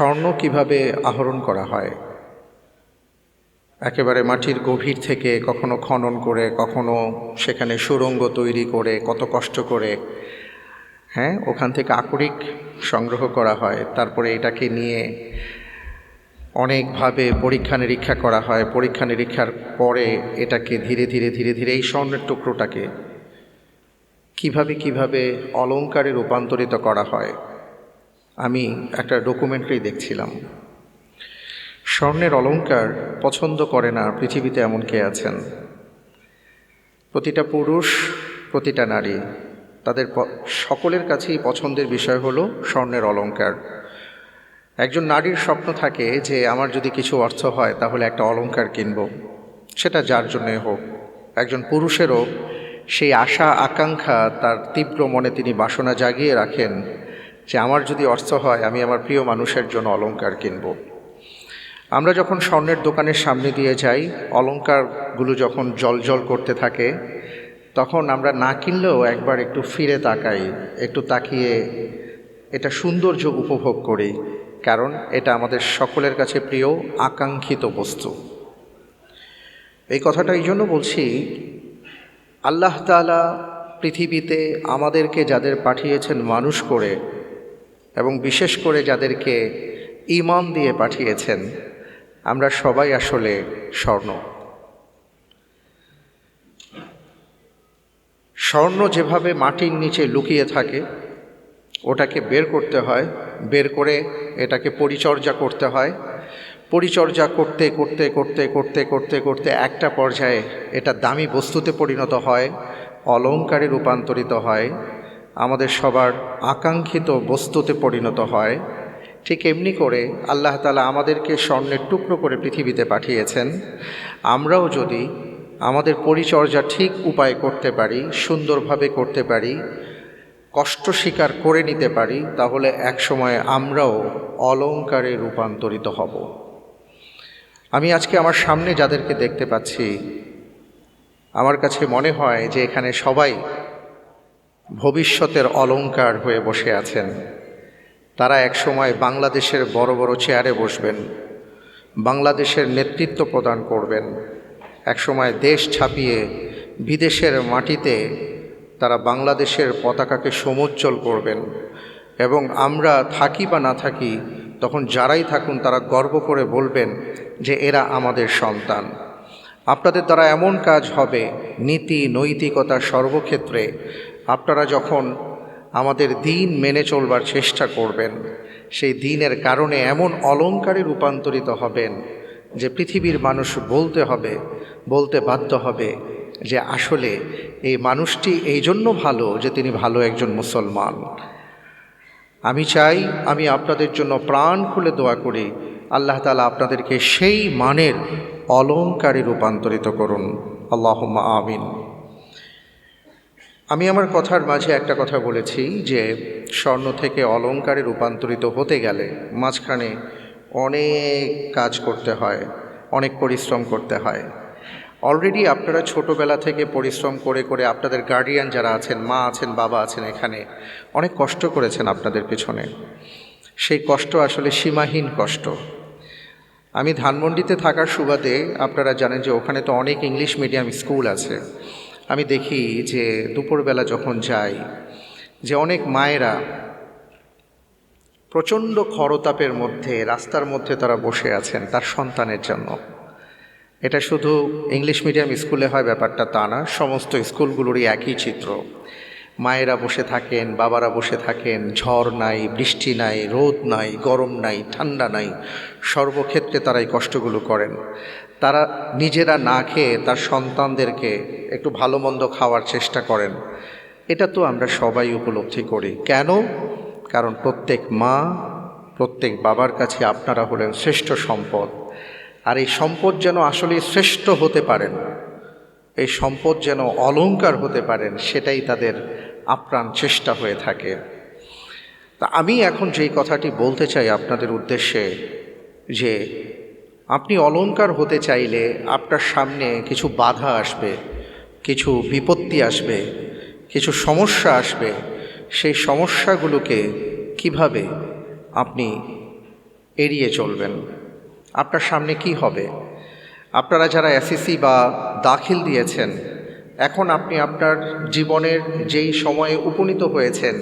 স্বর্ণ কীভাবে আহরণ করা হয়? একেবারে মাটির গভীর থেকে কখনো খনন করে, কখনো সেখানে সুরঙ্গ তৈরি করে, কত কষ্ট করে। হ্যাঁ ওখান থেকে আকরিক সংগ্রহ করা হয়, তারপরে এটাকে নিয়ে অনেকভাবে পরীক্ষা নিরীক্ষা করা হয়। পরীক্ষা নিরীক্ষার পরে এটাকে ধীরে ধীরে ধীরে ধীরে এই স্বর্ণের টুকরোটাকে কীভাবে কীভাবে অলংকারে রূপান্তরিত করা হয় আমি একটা ডকুমেন্টারি দেখছিলাম। স্বর্ণের অলংকার পছন্দ করে না পৃথিবীতে এমন কে আছেন? প্রতিটা পুরুষ, প্রতিটা নারী, তাদের সকলের কাছেই পছন্দের বিষয় হলো স্বর্ণের অলংকার। একজন নারীর স্বপ্ন থাকে যে আমার যদি কিছু অর্থ হয় তাহলে একটা অলংকার কিনব। সেটা যার জন্যে হোক। একজন পুরুষেরও সেই আশা, আকাঙ্ক্ষা তার তীব্র মনে তিনি বাসনা জাগিয়ে রাখেন যে আমার যদি অর্থ হয়, আমি আমার প্রিয় মানুষের জন্য অলংকার কিনব। আমরা যখন স্বর্ণের দোকানের সামনে দিয়ে যাই, অলংকারগুলো যখন জল করতে থাকে, তখন আমরা না কিনলেও একবার একটু ফিরে তাকাই, একটু তাকিয়ে এটা সৌন্দর্য উপভোগ করি, কারণ এটা আমাদের সকলের কাছে প্রিয়, আকাঙ্ক্ষিত বস্তু। এই কথাটা এই জন্য বলছি, আল্লাহ তাআলা পৃথিবীতে আমাদেরকে যাদের পাঠিয়েছেন মানুষ করে এবং বিশেষ করে যাদেরকে ইমান দিয়ে পাঠিয়েছেন, আমরা সবাই আসলে স্বর্ণ। স্বর্ণ যেভাবে মাটির নিচে লুকিয়ে থাকে, ওটাকে বের করতে হয়, বের করে এটাকে পরিচর্যা করতে হয়। পরিচর্যা করতে করতে করতে করতে করতে করতে একটা পর্যায়ে এটা দামি বস্তুতে পরিণত হয়, অলংকারে রূপান্তরিত হয়। আমাদের সবার আকাঙ্ক্ষিত বস্তুতে পরিণত হয়। ঠিক এমনি করে আল্লাহ তালা আমাদেরকে স্বর্ণের টুকরো করে পৃথিবীতে পাঠিয়েছেন। আমরাও যদি আমাদের পরিচর্যা ঠিক উপায় করতে পারি, সুন্দরভাবে করতে পারি, কষ্ট স্বীকার করে নিতে পারি, তাহলে একসময় আমরাও অলংকারে রূপান্তরিত হব। আমি আজকে আমার সামনে যাদেরকে দেখতে পাচ্ছি, আমার কাছে মনে হয় যে এখানে সবাই ভবিষ্যতের অলংকার হয়ে বসে আছেন। তারা একসময় বাংলাদেশের বড় বড় চেয়ারে বসবেন, বাংলাদেশের নেতৃত্ব প্রদান করবেন। একসময় দেশ ছাপিয়ে বিদেশের মাটিতে তারা বাংলাদেশের পতাকাকে সমুজ্জ্বল করবেন এবং আমরা থাকি বা না থাকি, তখন যারাই থাকুন তারা গর্ব করে বলবেন যে এরা আমাদের সন্তান। আপনাদের দ্বারা এমন কাজ হবে, নীতি, নৈতিকতা সর্বক্ষেত্রে আপনারা যখন আমাদের দিন মেনে চলবার চেষ্টা করবেন, সেই দিনের কারণে এমন অলঙ্কারে রূপান্তরিত হবেন যে পৃথিবীর মানুষ বলতে হবে, বলতে বাধ্য হবে যে আসলে এই মানুষটি এই জন্য ভালো যে তিনি ভালো একজন মুসলমান। আমি চাই আমি আপনাদের জন্য প্রাণ খুলে দোয়া করি, আল্লাহ তালা আপনাদেরকে সেই মানের অলঙ্কারে রূপান্তরিত করুন। আল্লাহ আমিন। আমি আমার কথার মাঝে একটা কথা বলেছি যে স্বর্ণ থেকে অলংকারে রূপান্তরিত হতে গেলে মাঝখানে অনেক কাজ করতে হয়, অনেক পরিশ্রম করতে হয়। অলরেডি আপনারা ছোটোবেলা থেকে পরিশ্রম করে করে আপনাদের গার্ডিয়ান যারা আছেন, মা আছেন, বাবা আছেন এখানে, অনেক কষ্ট করেছেন আপনাদের পেছনে। সেই কষ্ট আসলে সীমাহীন কষ্ট। আমি ধানমন্ডিতে থাকার সুবাদে আপনারা জানেন যে ওখানে তো অনেক ইংলিশ মিডিয়াম স্কুল আছে। আমি দেখি যে দুপুরবেলা যখন যাই, যে অনেক মায়েরা প্রচণ্ড খরতাপের মধ্যে, রাস্তার মধ্যে তারা বসে আছেন তার সন্তানের জন্য। এটা শুধু ইংলিশ মিডিয়াম স্কুলে হয় ব্যাপারটা তা না, সমস্ত স্কুলগুলোরই একই চিত্র। মায়েরা বসে থাকেন, বাবারা বসে থাকেন, ঝড় নাই, বৃষ্টি নাই, রোদ নাই, গরম নাই, ঠান্ডা নাই, সর্বক্ষেত্রে তারা এই কষ্টগুলো করেন। তারা নিজেরা না খেয়ে তার সন্তানদেরকে একটু ভালো মন্দ খাওয়ার চেষ্টা করেন। এটা তো আমরা সবাই উপলব্ধি করি। কেন? কারণ প্রত্যেক মা, প্রত্যেক বাবার কাছে আপনারা হলেন শ্রেষ্ঠ সম্পদ। আর এই সম্পদ যেন আসলে শ্রেষ্ঠ হতে পারেন, এই সম্পদ যেন অলংকার হতে পারেন, সেটাই তাদের আপ্রাণ চেষ্টা হয়ে থাকে। তা আমি এখন যেই কথাটি বলতে চাই আপনাদের উদ্দেশ্যে, যে আপনি অলংকার হতে চাইলে আপনার সামনে কিছু বাধা আসবে, কিছু বিপত্তি আসবে, কিছু সমস্যা আসবে। সেই সমস্যাগুলোকে কীভাবে আপনি এড়িয়ে চলবেন? আপনার সামনে কি হবে? আপনারা যারা এসএসসি বা দাখিল দিয়েছেন, এখন আপনি আপনার জীবনের যেই সময়ে উপনীত হয়েছেন,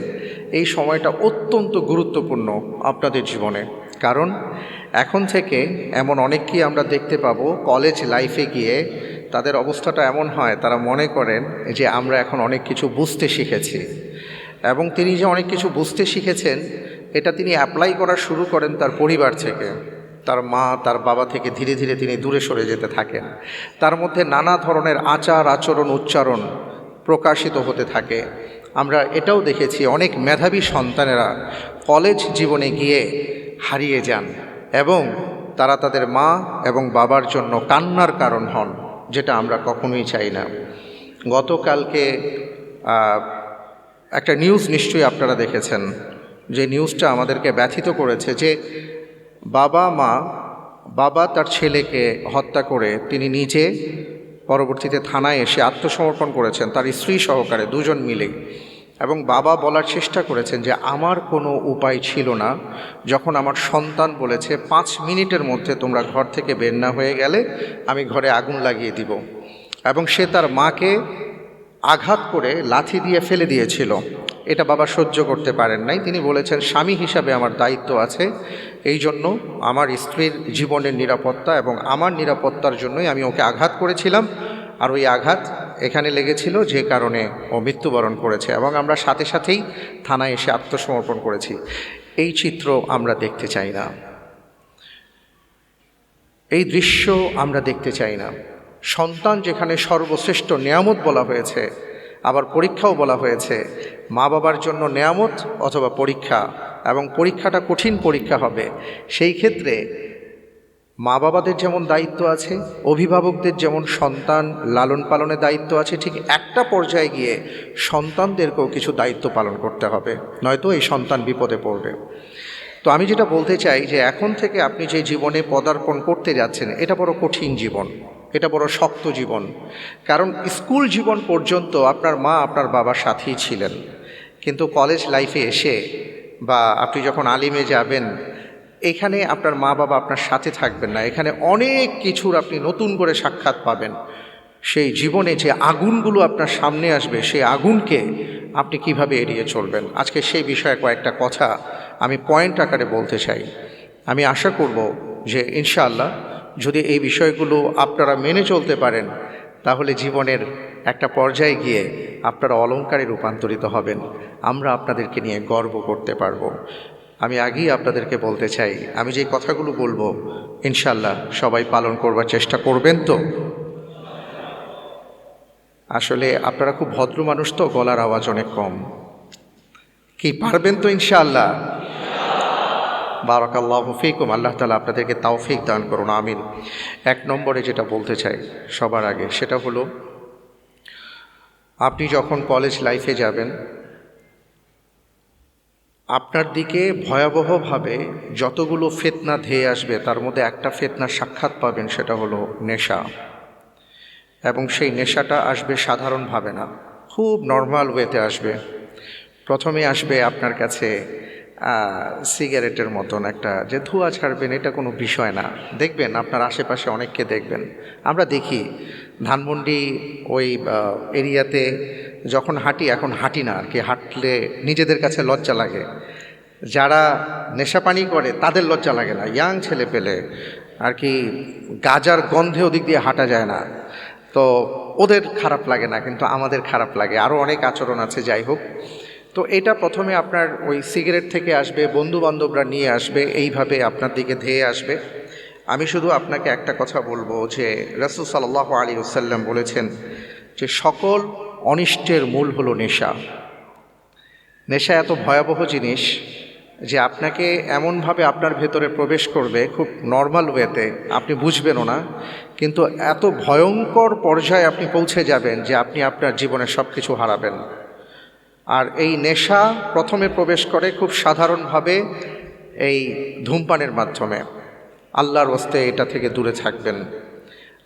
এই সময়টা অত্যন্ত গুরুত্বপূর্ণ আপনাদের জীবনে। কারণ এখন থেকে এমন অনেককেই আমরা দেখতে পাবো কলেজ লাইফে গিয়ে তাদের অবস্থাটা এমন হয়, তারা মনে করেন যে আমরা এখন অনেক কিছু বুঝতে শিখেছি। এবং তিনি যে অনেক কিছু বুঝতে শিখেছেন, এটা তিনি অ্যাপ্লাই করা শুরু করেন তার পরিবার থেকে। তার মা, তার বাবা থেকে ধীরে ধীরে তিনি দূরে সরে যেতে থাকেন। তার মধ্যে নানা ধরনের আচার, আচরণ, উচ্চারণ প্রকাশিত হতে থাকে। আমরা এটাও দেখেছি, অনেক মেধাবী সন্তানেরা কলেজ জীবনে গিয়ে হারিয়ে যান এবং তারা তাদের মা এবং বাবার জন্য কান্নার কারণ হন, যেটা আমরা কখনোই চাই না। গতকালকে একটা নিউজ নিশ্চয়ই আপনারা দেখেছেন, যে নিউজটা আমাদেরকে ব্যথিত করেছে যে বাবা মা, বাবা তার ছেলেকে হত্যা করে তিনি নিজে পরবর্তীতে থানায় এসে আত্মসমর্পণ করেছেন, তার স্ত্রী সহকারে দুজন মিলে। এবং বাবা বলার চেষ্টা করেছেন যে আমার কোনো উপায় ছিল না। যখন আমার সন্তান বলেছে, পাঁচ মিনিটের মধ্যে তোমরা ঘর থেকে বের না হয়ে গেলে আমি ঘরে আগুন লাগিয়ে দিব। এবং সে তার মাকে আঘাত করে লাথি দিয়ে ফেলে দিয়েছিল। এটা বাবা সহ্য করতে পারেন নাই। তিনি বলেছেন, স্বামী হিসাবে আমার দায়িত্ব আছে। এই জন্য আমার স্ত্রীর জীবনের নিরাপত্তা এবং আমার নিরাপত্তার জন্যই আমি ওকে আঘাত করেছিলাম। আর ওই আঘাত এখানে লেগেছিল যে কারণে ও মৃত্যুবরণ করেছে এবং আমরা সাথে সাথেই থানায় এসে আত্মসমর্পণ করেছি। এই চিত্র আমরা দেখতে চাই না। এই দৃশ্য আমরা দেখতে চাই না। সন্তান যেখানে সর্বশ্রেষ্ঠ নেয়ামত বলা হয়েছে, আবার পরীক্ষাও বলা হয়েছে মা বাবার জন্য নেয়ামত অথবা পরীক্ষা এবং পরীক্ষাটা কঠিন পরীক্ষা হবে, সেই ক্ষেত্রে মা বাবাদের যেমন দায়িত্ব আছে, অভিভাবকদের যেমন সন্তান লালন পালনের দায়িত্ব আছে, ঠিক একটা পর্যায়ে গিয়ে সন্তানদেরকেও কিছু দায়িত্ব পালন করতে হবে, নয়তো এই সন্তান বিপদে পড়বে। তো আমি যেটা বলতে চাই যে এখন থেকে আপনি যে জীবনে পদার্পণ করতে যাচ্ছেন, এটা বড় কঠিন জীবন, এটা বড় শক্ত জীবন। কারণ স্কুল জীবন পর্যন্ত আপনার মা আপনার বাবার সাথেই ছিলেন। কিন্তু কলেজ লাইফে এসে বা আপনি যখন আলিমে যাবেন এখানে আপনার মা বাবা আপনার সাথে থাকবেন না। এখানে অনেক কিছুর আপনি নতুন করে সাক্ষাৎ পাবেন। সেই জীবনে যে আগুনগুলো আপনার সামনে আসবে, সেই আগুনকে আপনি কীভাবে এড়িয়ে চলবেন? আজকে সেই বিষয়ে কয়েকটা কথা আমি পয়েন্ট আকারে বলতে চাই। আমি আশা করব যে ইনশাআল্লাহ যদি এই বিষয়গুলো আপনারা মেনে চলতে পারেন, তাহলে জীবনের একটা পর্যায়ে গিয়ে আপনারা অলঙ্কারে রূপান্তরিত হবেন। আমরা আপনাদেরকে নিয়ে গর্ব করতে পারব। আমি আগেই আপনাদেরকে বলতে চাই, আমি যে কথাগুলো বলব ইনশাল্লাহ সবাই পালন করবার চেষ্টা করবেন তো? আসলে আপনারা খুব ভদ্র মানুষ তো, গলার আওয়াজ অনেক কম। কি, পারবেন তো ইনশাআল্লাহ? বারাকাল্লাহ ফিকুম, আল্লাহ তালা আপনাদেরকে তাওফিক দান করুন, আমিন। এক নম্বরে যেটা বলতে চাই সবার আগে, সেটা হলো, আপনি যখন কলেজ লাইফে যাবেন আপনার দিকে ভয়াবহভাবে যতগুলো ফেতনা ধেয়ে আসবে, তার মধ্যে একটা ফেতনার সাক্ষাৎ পাবেন, সেটা হলো নেশা। এবং সেই নেশাটা আসবে সাধারণভাবে না, খুব নর্মাল ওয়েতে আসবে। প্রথমে আসবে আপনার কাছে সিগারেটের মতন একটা যে ধোঁয়া ছাড়বেন, এটা কোনো বিষয় না। দেখবেন আপনার আশেপাশে অনেককে দেখবেন। আমরা দেখি, ধানমন্ডি ওই এরিয়াতে যখন হাঁটি, এখন হাঁটি না, আর কি হাঁটলে নিজেদের কাছে লজ্জা লাগে। যারা নেশাপানি করে, তাদের লজ্জা লাগে না। ইয়াং ছেলে পেলে আর কি গাজার গন্ধে ওদিক দিয়ে হাঁটা যায় না। তো ওদের খারাপ লাগে না, কিন্তু আমাদের খারাপ লাগে। আরও অনেক আচরণ আছে, যাই হোক। তো এটা প্রথমে আপনার ওই সিগারেট থেকে আসবে বন্ধু বান্ধবরা নিয়ে আসবে, এইভাবে আপনার দিকে ধেয়ে আসবে। আমি শুধু আপনাকে একটা কথা বলব যে রসুল সাল্লাহ আলী ওসাল্লাম বলেছেন যে সকল অনিষ্টের মূল হলো নেশা। নেশা এত ভয়াবহ জিনিস যে আপনাকে এমনভাবে আপনার ভেতরে প্রবেশ করবে খুব নর্মাল ওয়েতে আপনি বুঝবেনও না। কিন্তু এত ভয়ঙ্কর পর্যায়ে আপনি পৌঁছে যাবেন যে আপনি আপনার জীবনে সব কিছু হারাবেন। আর এই নেশা প্রথমে প্রবেশ করে খুব সাধারণভাবে এই ধূমপানের মাধ্যমে। আল্লাহর ওস্তে এটা থেকে দূরে থাকবেন।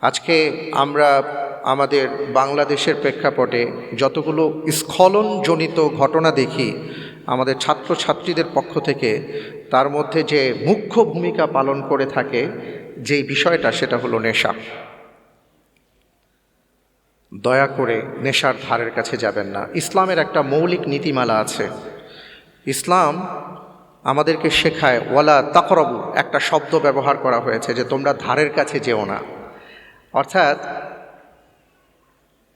আজকে আমরা আমাদের বাংলাদেশের প্রেক্ষাপটে যতগুলো স্খলনজনিত ঘটনা দেখি, আমাদের ছাত্রছাত্রীদের পক্ষ থেকে তার মধ্যে যে মুখ্য ভূমিকা পালন করে থাকে, যেই বিষয়টা সেটা হলো নেশা। দয়া করে নেশার ধারের কাছে যাবেন না। ইসলামের একটা মৌলিক নীতিমালা আছে। ইসলাম আমাদেরকে শেখায়, ওয়ালা তাকরবু, একটা শব্দ ব্যবহার করা হয়েছে যে তোমরা ধারের কাছে যেও না। অর্থাৎ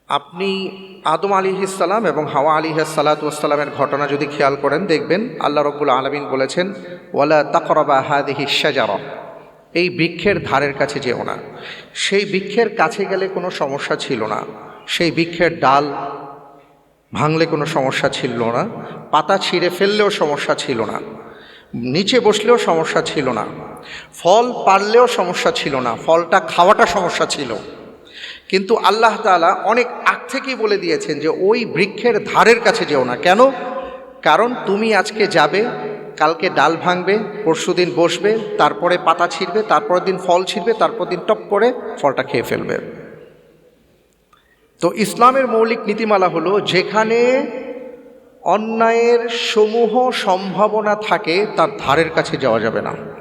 আপনি আদম আলী ইসাল্লাম এবং হাওয়া আলী সালাতামের ঘটনা যদি খেয়াল করেন, দেখবেন আল্লাহ রব্বুল আলমিন বলেছেন, ওয়ালা তাকরবা হাদিহি শাজারা। এই বৃক্ষের ধারের কাছে যেও না। সেই বৃক্ষের কাছে গেলে কোনো সমস্যা ছিল না। সেই বৃক্ষের ডাল ভাঙলে কোনো সমস্যা ছিল না। পাতা ছিঁড়ে ফেললেও সমস্যা ছিল না। নিচে বসলেও সমস্যা ছিল না। ফল পারলেও সমস্যা ছিল না। ফলটা খাওয়াটা সমস্যা ছিল। কিন্তু আল্লাহ তালা অনেক আগ থেকেই বলে দিয়েছেন যে ওই বৃক্ষের ধারের কাছে যেও না। কেন? কারণ তুমি আজকে যাবে, কালকে ডাল ভাঙবে, পরশু দিন বসবে, তারপরে পাতা ছিঁড়বে, তারপরের দিন ফল ছিঁড়বে তারপর দিন টপ করে ফলটা খেয়ে ফেলবে। তো ইসলামের মৌলিক নীতিমালা হলো, যেখানে অন্যায়ের সমূহ সম্ভাবনা থাকে, তার ধারের কাছে যাওয়া যাবে না।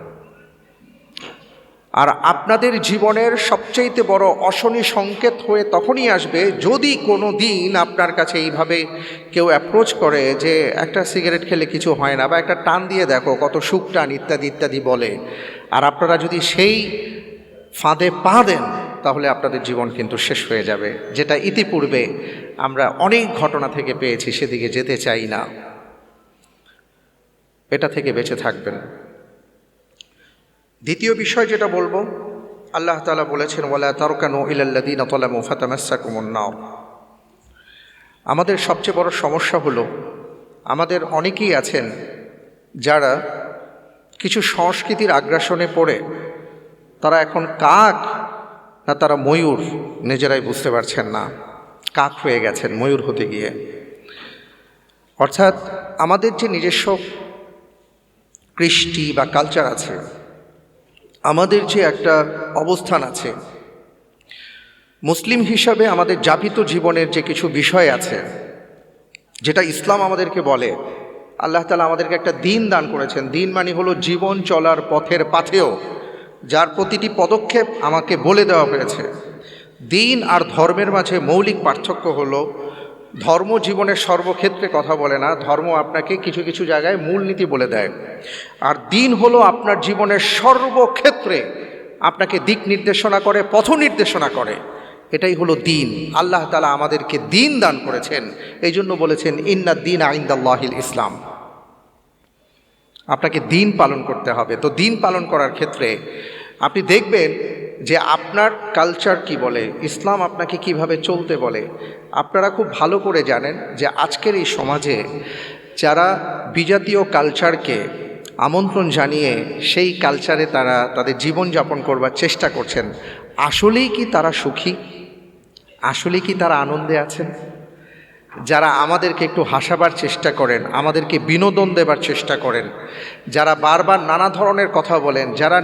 আর আপনাদের জীবনের সবচেয়েতে বড় অশনি সংকেত হয়ে তখনই আসবে যদি কোনো দিন আপনার কাছে এইভাবে কেউ অ্যাপ্রোচ করে যে একটা সিগারেট খেলে কিছু হয় না বা একটা টান দিয়ে দেখো কত সুখ টান ইত্যাদি ইত্যাদি বলে। আর আপনারা যদি সেই ফাঁদে পা দেন, তাহলে আপনাদের জীবন কিন্তু শেষ হয়ে যাবে। যেটা ইতিপূর্বে আমরা অনেক ঘটনা থেকে পেয়েছি, সেদিকে যেতে চাই না। এটা থেকে বেঁচে থাকবেন। দ্বিতীয় বিষয় যেটা বলব, আল্লাহ তালা বলেছেন, ওয়ালা তরকানু ইলাল্লাদিন তলামু ফাতামাসাকুমুন্নাও আমাদের সবচেয়ে বড় সমস্যা হলো, আমাদের অনেকেই আছেন যারা কিছু সংস্কৃতির আগ্রাসনে পড়ে, তারা এখন কাক না তারা ময়ূর নিজেরাই বুঝতে পারছেন না। কাক হয়ে গেছেন, ময়ূর হতে গিয়ে। অর্থাৎ আমাদের যে নিজস্ব কৃষ্টি বা কালচার আছে আমাদের যে একটা অবস্থান আছে, মুসলিম হিসাবে আমাদের জাপিত জীবনের যে কিছু বিষয় আছে, যেটা ইসলাম আমাদেরকে বলে, আল্লাহ তালা আমাদেরকে একটা দিন দান করেছেন। দিন মানে হলো জীবন চলার পথের পাথেও যার প্রতিটি পদক্ষেপ আমাকে বলে দেওয়া হয়েছে। দিন আর ধর্মের মাঝে মৌলিক পার্থক্য হলো ধর্ম জীবনের সর্বক্ষেত্রে কথা বলে না। ধর্ম আপনাকে কিছু কিছু জায়গায় মূলনীতি বলে দেয়। আর দিন হলো আপনার জীবনের সর্বক্ষেত্রে আপনাকে দিক নির্দেশনা করে, পথ নির্দেশনা করে। এটাই হলো দিন। আল্লাহ তালা আমাদেরকে দিন দান করেছেন। এই জন্য বলেছেন, ইন্না দিন আইন্দাল্লাহিল ইসলাম। আপনাকে দিন পালন করতে হবে। তো দিন পালন করার ক্ষেত্রে আপনি দেখবেন যে আপনার কালচার কি বলে, ইসলাম আপনাকে কীভাবে চলতে বলে, আপনারা খুব ভালো করে জানেন যে আজকের এই সমাজে যারা বিজাতীয় কালচারকে আমন্ত্রণ জানিয়ে সেই কালচারে তারা তাদের জীবনযাপন করবার চেষ্টা করছেন, আসলেই কি তারা সুখী? আসলে কি তারা আনন্দে আছেন? যারা আমাদেরকে একটু হাসাবার চেষ্টা করেন, আমাদেরকে বিনোদন দেবার চেষ্টা করেন, যারা বারবার নানা ধরনের কথা বলেন, যারা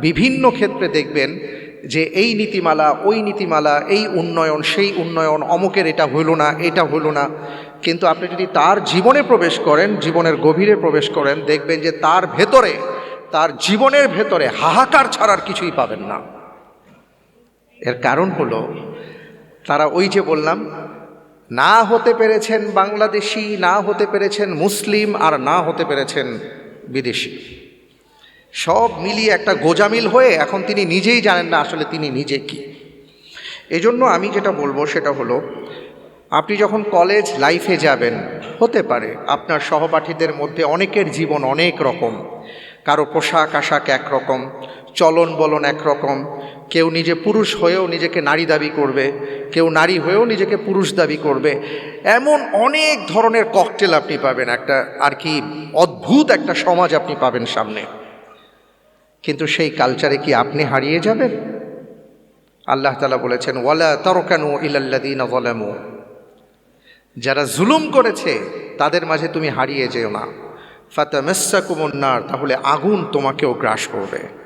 বিভিন্ন ক্ষেত্রে দেখবেন যে এই নীতিমালা, ওই নীতিমালা, এই উন্নয়ন, সেই উন্নয়ন, অমুকের এটা হইল না, এটা হইল না। কিন্তু আপনি যদি তার জীবনে প্রবেশ করেন, জীবনের গভীরে প্রবেশ করেন, দেখবেন যে তার ভেতরে, তার জীবনের ভেতরে হাহাকার ছাড়ার কিছুই পাবেন না। এর কারণ হলো, তারা ওই যে বললাম না হতে পেরেছেন বাংলাদেশি, না হতে পেরেছেন মুসলিম, আর না হতে পেরেছেন বিদেশি। সব মিলিয়ে একটা গোজামিল হয়ে এখন তিনি নিজেই জানেন না আসলে তিনি নিজে কি। এজন্য আমি যেটা বলব সেটা হলো, আপনি যখন কলেজ লাইফে যাবেন, হতে পারে আপনার সহপাঠীদের মধ্যে অনেকের জীবন অনেক রকম। কারও পোশাক আশাক একরকম চলন বলন একরকম কেউ নিজে পুরুষ হয়েও নিজেকে নারী দাবি করবে, কেউ নারী হয়েও নিজেকে পুরুষ দাবি করবে। এমন অনেক ধরনের ককটেল আপনি পাবেন, একটা আর কি অদ্ভুত একটা সমাজ আপনি পাবেন সামনে। কিন্তু সেই কালচারে কি আপনি হারিয়ে যাবেন? আল্লাহ তালা বলেছেন, ওয়ালা তরকানু ইলাল্লাদিন বলামু যারা জুলুম করেছে, তাদের মাঝে তুমি হারিয়ে যেও না। ফাতামেসা কুমন্নার তাহলে আগুন তোমাকেও গ্রাস করবে।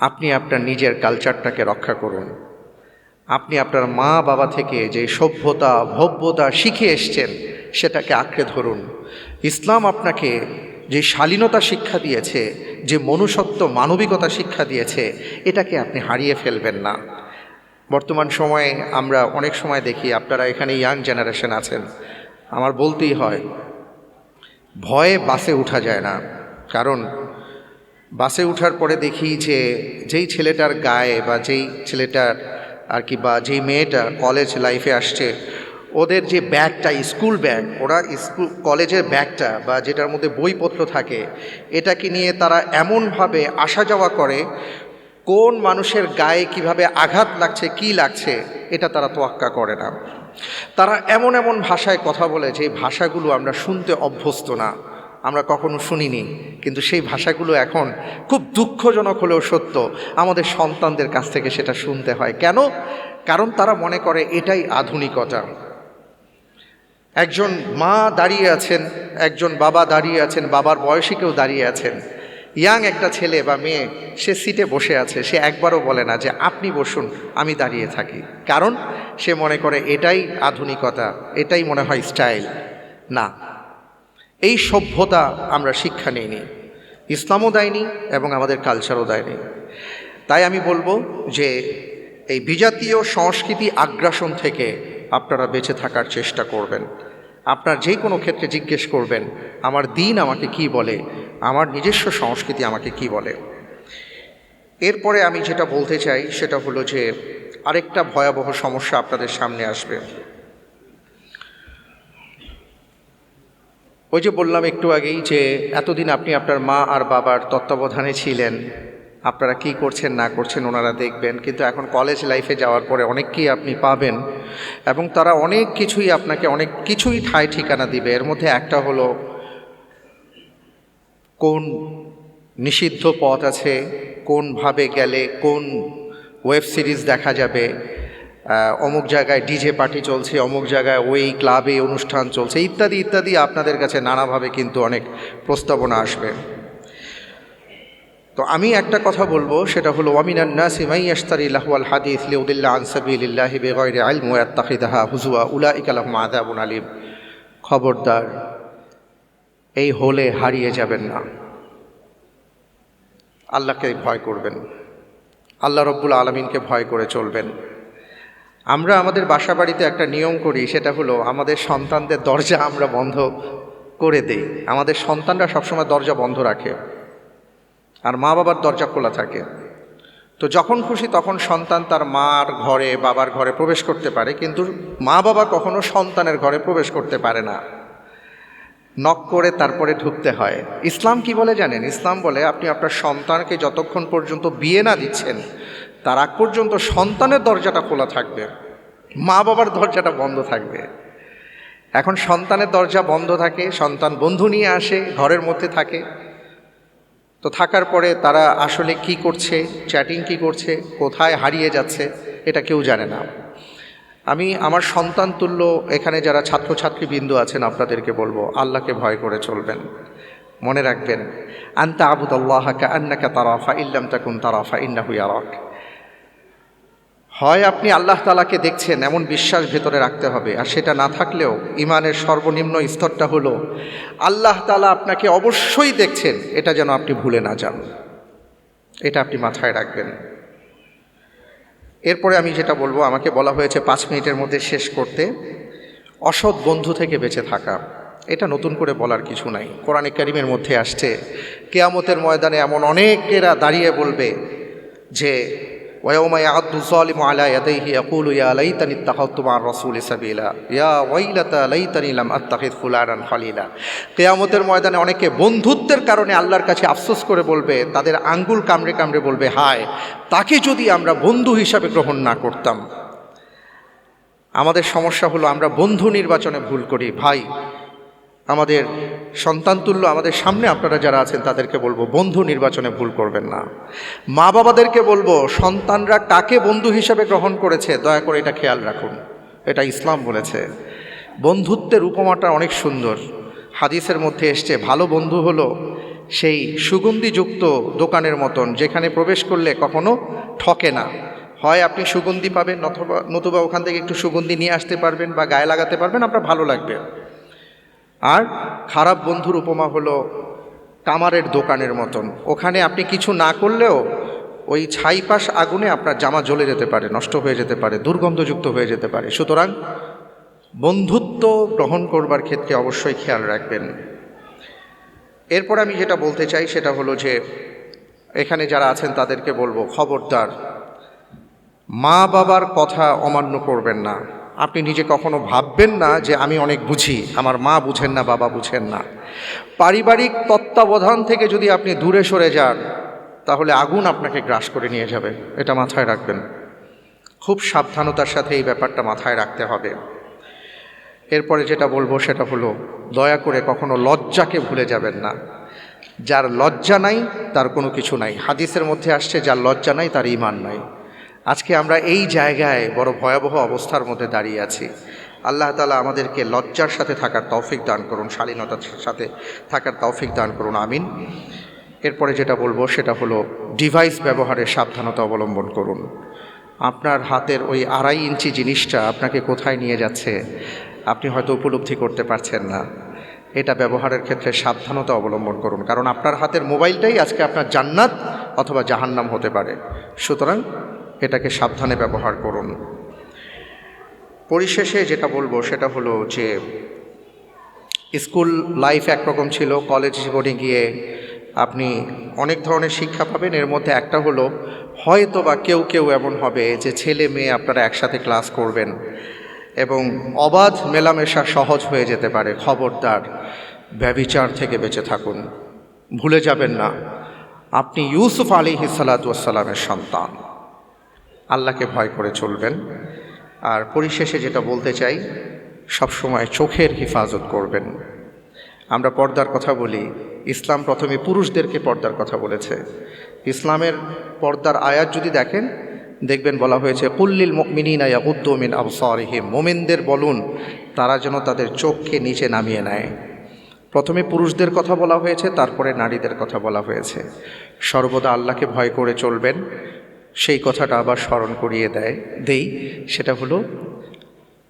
আপনি আপনার নিজের কালচারটাকে রক্ষা করুন। আপনি আপনার মা বাবা থেকে যে সভ্যতা, ভব্যতা শিখে এসছেন, সেটাকে আঁকড়ে ধরুন। ইসলাম আপনাকে যে শালীনতা শিক্ষা দিয়েছে, যে মনুষ্যত্ব মানবিকতা শিক্ষা দিয়েছে, এটাকে আপনি হারিয়ে ফেলবেন না। বর্তমান সময়ে আমরা অনেক সময় দেখি, আপনারা এখানে ইয়াং জেনারেশন আছেন, আমার বলতেই হয়, ভয়ে বাসে উঠা যায় না। কারণ বাসে উঠার পরে দেখি যে যেই ছেলেটার গায়ে বা যেই ছেলেটার আর কি বা যেই মেয়েটা কলেজ লাইফে আসছে, ওদের যে ব্যাগটা স্কুল ব্যাগ ওরা স্কুল কলেজের ব্যাগটা বা যেটার মধ্যে বইপত্র থাকে, এটাকে নিয়ে তারা এমনভাবে আসা যাওয়া করে, কোন মানুষের গায়ে কীভাবে আঘাত লাগছে, কি লাগছে, এটা তারা তোয়াক্কা করে না। তারা এমন এমন ভাষায় কথা বলে যে ভাষাগুলো আমরা শুনতে অভ্যস্ত না। আমরা কখনো শুনিনি, কিন্তু সেই ভাষাগুলো এখন খুব দুঃখজনক হলেও সত্য। আমাদের সন্তানদের কাছ থেকে সেটা শুনতে হয়। কেন? কারণ তারা মনে করে এটাই আধুনিকতা। একজন মা দাঁড়িয়ে আছেন, একজন বাবা দাঁড়িয়ে আছেন, বাবার বয়সী কেউ দাঁড়িয়ে আছেন। ইয়াং একটা ছেলে বা মেয়ে, সে সিটে বসে আছে, সে একবারও বলে না যে, আপনি বসুন, আমি দাঁড়িয়ে থাকি। কারণ সে মনে করে এটাই আধুনিকতা, এটাই মনে হয় স্টাইল। না এই সভ্যতা আমরা শিক্ষা নিইনি, ইসলামও দেয়নি এবং আমাদের কালচারও দেয়নি। তাই আমি বলব যে এই বিজাতীয় সংস্কৃতি আগ্রাসন থেকে আপনারা বেঁচে থাকার চেষ্টা করবেন। আপনার যে কোনো ক্ষেত্রে জিজ্ঞেস করবেন, আমার দিন আমাকে কি বলে, আমার নিজস্ব সংস্কৃতি আমাকে কি বলে। এরপরে আমি যেটা বলতে চাই, সেটা হলো যে আরেকটা ভয়াবহ সমস্যা আপনাদের সামনে আসবে। ওই যে বললাম একটু আগেই যে এতদিন আপনি আপনার মা আর বাবার তত্ত্বাবধানে ছিলেন। আপনারা কি করছেন, না করছেন ওনারা দেখবেন। কিন্তু এখন কলেজ লাইফে যাওয়ার পরে অনেককেই আপনি পাবেন এবং তারা অনেক কিছুই আপনাকে অনেক কিছুই ঠায় ঠিকানা দিবে। এর মধ্যে একটা হলো, কোন নিষিদ্ধ পথ আছে, কোনভাবে গেলে কোন ওয়েব সিরিজ দেখা যাবে অমুক জায়গায় ডিজে পার্টি চলছে, অমুক জায়গায় ওই ক্লাবে অনুষ্ঠান চলছে, ইত্যাদি ইত্যাদি আপনাদের কাছে নানাভাবে কিন্তু অনেক প্রস্তাবনা আসবে। তো আমি একটা কথা বলব, সেটা হলো ওয়ামিনান নাসি মাই ইয়াশতারি লাহওয়াল হাদিস লিউদিল্লাহ আন সাবিলিল্লাহি বিগয়রি ইলম ওয়া ইয়াত্তাখিদাহা হুজুয়া, উলাইকা লাহুম আযাবুন আলিম। খবরদার, এই হলে হারিয়ে যাবেন না। আল্লাহকে ভয় করবেন। আল্লাহ রব্বুল আলমিনকে ভয় করে চলবেন। আমরা আমাদের বাসা বাড়িতে একটা নিয়ম করি, সেটা হলো আমাদের সন্তানদের দরজা আমরা বন্ধ করে দেই। আমাদের সন্তানরা সবসময় দরজা বন্ধ রাখে আর মা বাবার দরজা খোলা থাকে। তো যখন খুশি তখন সন্তান তার মার ঘরে, বাবার ঘরে প্রবেশ করতে পারে, কিন্তু মা বাবা কখনো সন্তানের ঘরে প্রবেশ করতে পারে না। নক করে তারপরে ঢুকতে হয়। ইসলাম কি বলে জানেন? ইসলাম বলে আপনি আপনার সন্তানকে যতক্ষণ পর্যন্ত বিয়ে না দিচ্ছেন তার আগ পর্যন্ত সন্তানের দরজাটা খোলা থাকবে, মা বাবার দরজাটা বন্ধ থাকবে। এখন সন্তানের দরজা বন্ধ থাকে, সন্তান বন্ধু নিয়ে আসে, ঘরের মধ্যে থাকে। তো থাকার পরে তারা আসলে কি করছে, চ্যাটিং কি করছে, কোথায় হারিয়ে যাচ্ছে, এটা কেউ জানে না। আমি আমার সন্তান তুল্য এখানে যারা ছাত্রছাত্রী বিন্দু আছেন আপনাদেরকে বলব, আল্লাহকে ভয় করে চলবেন। মনে রাখবেন, আন্তা আবুদ আল্লাহকে আন্নাকা তারাফা ইল্লাম তাকুন তারাফা ইন্নাহু ইয়ারাক। হয় আপনি আল্লাহ তালাকে দেখছেন, এমন বিশ্বাস ভেতরে রাখতে হবে। আর সেটা না থাকলেও ইমানের সর্বনিম্ন স্তরটা হলো, আল্লাহ তালা আপনাকে অবশ্যই দেখছেন, এটা যেন আপনি ভুলে না যান। এটা আপনি মাথায় রাখবেন। এরপরে আমি যেটা বলব, আমাকে বলা হয়েছে পাঁচ মিনিটের মধ্যে শেষ করতে। অসৎ বন্ধু থেকে বেঁচে থাকা, এটা নতুন করে বলার কিছু নাই। কোরআনে কারিমের মধ্যে আসছে, কেয়ামতের ময়দানে এমন অনেকেরা দাঁড়িয়ে বলবে যে ويوم يعض الظالم على يديه يقول يا ليتني اتخذت مع الرسول سبيلا يا ويلتى ليتني لم اتخذ فلانا خليلا কেয়ামতের ময়দানে অনেকে বন্ধুত্বের কারণে আল্লাহর কাছে আফসোস করে বলবে তাদের আঙ্গুল কামড়ে কামড়ে বলবে হায় তাকে যদি আমরা বন্ধু হিসাবে গ্রহণ না করতাম আমাদের সমস্যা হলো আমরা বন্ধু নির্বাচনে ভুল করি ভাই আমাদের সন্তানতুল্য আমাদের সামনে আপনারা যারা আছেন তাদেরকে বলব, বন্ধু নির্বাচনে ভুল করবেন না। মা বাবাদেরকে বলব, সন্তানরা কাকে বন্ধু হিসাবে গ্রহণ করেছে, দয়া করে এটা খেয়াল রাখুন। এটা ইসলাম বলেছে। বন্ধুত্বের উপমাটা অনেক সুন্দর। হাদিসের মধ্যে এসছে, ভালো বন্ধু হলো সেই সুগন্ধিযুক্ত দোকানের মতন, যেখানে প্রবেশ করলে কখনো ঠকে না। হয় আপনি সুগন্ধি পাবেন অথবা নতুবা ওখান থেকে একটু সুগন্ধি নিয়ে আসতে পারবেন বা গায়ে লাগাতে পারবেন, আপনার ভালো লাগবে। আর খারাপ বন্ধুর উপমা হলো কামারের দোকানের মতন। ওখানে আপনি কিছু না করলেও ওই ছাইপাশ আগুনে আপনার জামা জ্বলে যেতে পারে, নষ্ট হয়ে যেতে পারে, দুর্গন্ধযুক্ত হয়ে যেতে পারে। সুতরাং বন্ধুত্ব গ্রহণ করবার ক্ষেত্রে অবশ্যই খেয়াল রাখবেন। এরপর আমি যেটা বলতে চাই সেটা হলো যে, এখানে যারা আছেন তাদেরকে বলব, খবরদার মা বাবার কথা অমান্য করবেন না। আপনি নিজে কখনো ভাববেন না যে আমি অনেক বুঝি, আমার মা বুঝেন না, বাবা বুঝেন না। পারিবারিক তত্ত্বাবধান থেকে যদি আপনি দূরে সরে যান, তাহলে আগুন আপনাকে গ্রাস করে নিয়ে যাবে, এটা মাথায় রাখবেন। খুব সাবধানতার সাথে এই ব্যাপারটা মাথায় রাখতে হবে। এরপরে যেটা বলব সেটা হলো, দয়া করে কখনো লজ্জাকে ভুলে যাবেন না। যার লজ্জা নাই, তার কোনো কিছু নাই। হাদিসের মধ্যে আসছে, যার লজ্জা নাই, তার ইমান নাই। আজকে আমরা এই জায়গায় বড় ভয়াবহ অবস্থার মধ্যে দাঁড়িয়ে আছি। আল্লাহ তালা আমাদেরকে লজ্জার সাথে থাকার তৌফিক দান করুন, শালীনতার সাথে থাকার তৌফিক দান করুন, আমিন। এরপরে যেটা বলব সেটা হলো ডিভাইস ব্যবহারে সাবধানতা অবলম্বন করুন। আপনার হাতের ওই আড়াই ইঞ্চি জিনিসটা আপনাকে কোথায় নিয়ে যাচ্ছে, আপনি হয়তো উপলব্ধি করতে পারছেন না। এটা ব্যবহারের ক্ষেত্রে সাবধানতা অবলম্বন করুন, কারণ আপনার হাতের মোবাইলটাই আজকে আপনার জান্নাত অথবা জাহান্নাম হতে পারে। সুতরাং এটাকে সাবধানে ব্যবহার করুন। পরিশেষে যেটা বলব সেটা হলো যে, স্কুল লাইফ একরকম ছিল, কলেজ জীবনে গিয়ে আপনি অনেক ধরনের শিক্ষা পাবেন। এর মধ্যে একটা হলো হয়তো বা কেউ কেউ এমন হবে যে ছেলে মেয়ে আপনারা একসাথে ক্লাস করবেন এবং অবাধ মেলামেশা সহজ হয়ে যেতে পারে, খবরদার ব্যবিচার থেকে বেঁচে থাকুন। ভুলে যাবেন না, আপনি ইউসুফ আলী হিসালাতামের সন্তান। আল্লাহকে ভয় করে চলবেন। আর পরিশেষে যেটা বলতে চাই, সবসময় চোখের হেফাজত করবেন। আমরা পর্দার কথা বলি, ইসলাম প্রথমে পুরুষদেরকে পর্দার কথা বলেছে। ইসলামের পর্দার আয়াত যদি দেখেন, দেখবেন বলা হয়েছে পুল্লিল কুল্লিল মিনিনা ইয়াকুদ্দমিন আবসারিহিম। মোমেনদের বলুন, তারা যেন তাদের চোখকে নিচে নামিয়ে নেয়। প্রথমে পুরুষদের কথা বলা হয়েছে, তারপরে নারীদের কথা বলা হয়েছে। সর্বদা আল্লাহকে ভয় করে চলবেন। সেই কথাটা আবার স্মরণ করিয়ে দেয়, দেই, সেটা হলো,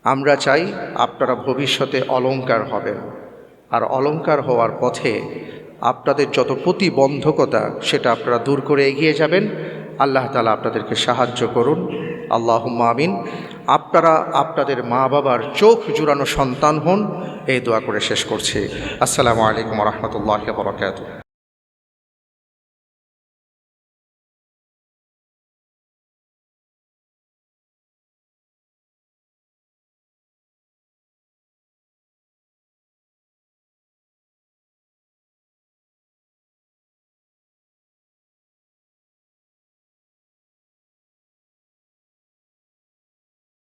আমরা চাই আপনারা ভবিষ্যতে অলংকার হবেন। আর অলংকার হওয়ার পথে আপনাদের যত প্রতিবন্ধকতা, সেটা আপনারা দূর করে এগিয়ে যাবেন। আল্লাহ তালা আপনাদেরকে সাহায্য করুন। আল্লাহ আমিন। আপনারা আপনাদের মা বাবার চোখ জুড়ানো সন্তান হন, এই দোয়া করে শেষ করছি। আসসালামু আলাইকুম রহমতুল্লাহ বরকাত